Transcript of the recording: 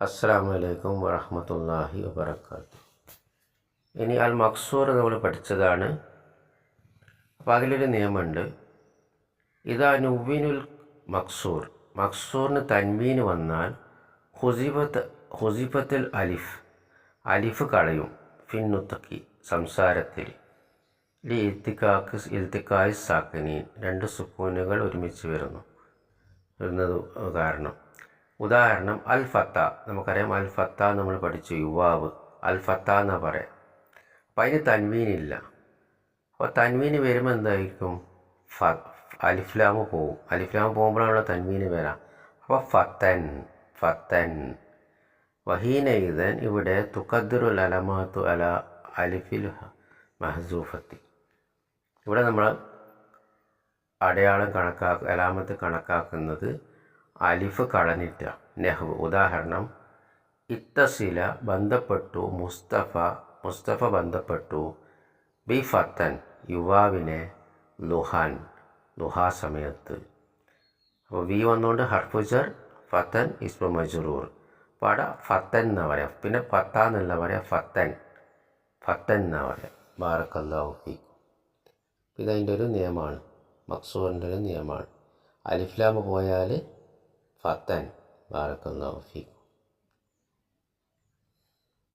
അസ്സാം വലൈക്കും വറഹമത്തല്ലാഹി വബർക്കാത്തു ഇനി അൽ മക്സൂർ നമ്മൾ പഠിച്ചതാണ്. അപ്പോൾ അതിലൊരു നിയമമുണ്ട്. ഇതാ നുവിനുൽ മക്സൂർ. മക്സൂറിന് തൻവീന് വന്നാൽ ഹുസിബത്ത് ഹുസിബത്തിൽ അലിഫ് അലിഫ് കളയും. ഫിന്നുത്തക്കി സംസാരത്തിൽ. ലി ഇൽത്തിക്കാക്ക് ഇൽത്തിക്കായ് സാക്കനീൻ. രണ്ട് സുക്കൂനുകൾ ഒരുമിച്ച് വരുന്നു. വരുന്നത് കാരണം. ഉദാഹരണം അൽ ഫത്ത നമുക്കറിയാം അൽ ഫത്ത നമ്മൾ പഠിച്ചു യുവാവ്. അൽ ഫത്ത എന്നാ പറയാം. അപ്പം അതിന് തൻവീനില്ല അപ്പോൾ തൻവീന് വരുമ്പോൾ എന്തായിരിക്കും? ഫ അലിഫ്ലാമ് പോവും. അലിഫ്ലാമ് പോകുമ്പോഴാണല്ലോ തൻവീന് വരാം. അപ്പോൾ ഫത്തൻ ഫത്തൻ വഹീന ഇതൻ ഇവിടെ തുക്കദ്ദുറുൽ അലമാത്തു അല അലിഫിൽ മഹസൂഫത്തി. ഇവിടെ നമ്മൾ അടയാളം കണക്കാക്ക അലാമത്ത് കണക്കാക്കുന്നത് അലിഫ് കളഞ്ഞിട്ട. നെഹ്വ്. ഉദാഹരണം ഇത്തസില ബന്ധപ്പെട്ടു മുസ്തഫ മുസ്തഫ ബന്ധപ്പെട്ടു ബി ഫത്തൻ യുവാവിനെ ലുഹാൻ ലുഹാ സമയത്ത്. അപ്പോൾ വി വന്നുകൊണ്ട് ഹർഫുജർ ഫത്തൻ ഇസ്മ മജറൂർ. അവിടെ ഫത്തൻ എന്നാ പറയാം. പിന്നെ ഫത്ത എന്നല്ല പറയാം ഫത്തൻ. ഫത്തൻ എന്നാ പറയാം. ബാറക്കല്ലാഹുഫി ഇതതിന്റെ ഒരു നിയമമാണ് മക്സൂറിന്റെ ഒരു നിയമമാണ് അലിഫ്ലാമ് പോയാൽ Fatem. Barakallahu fikum.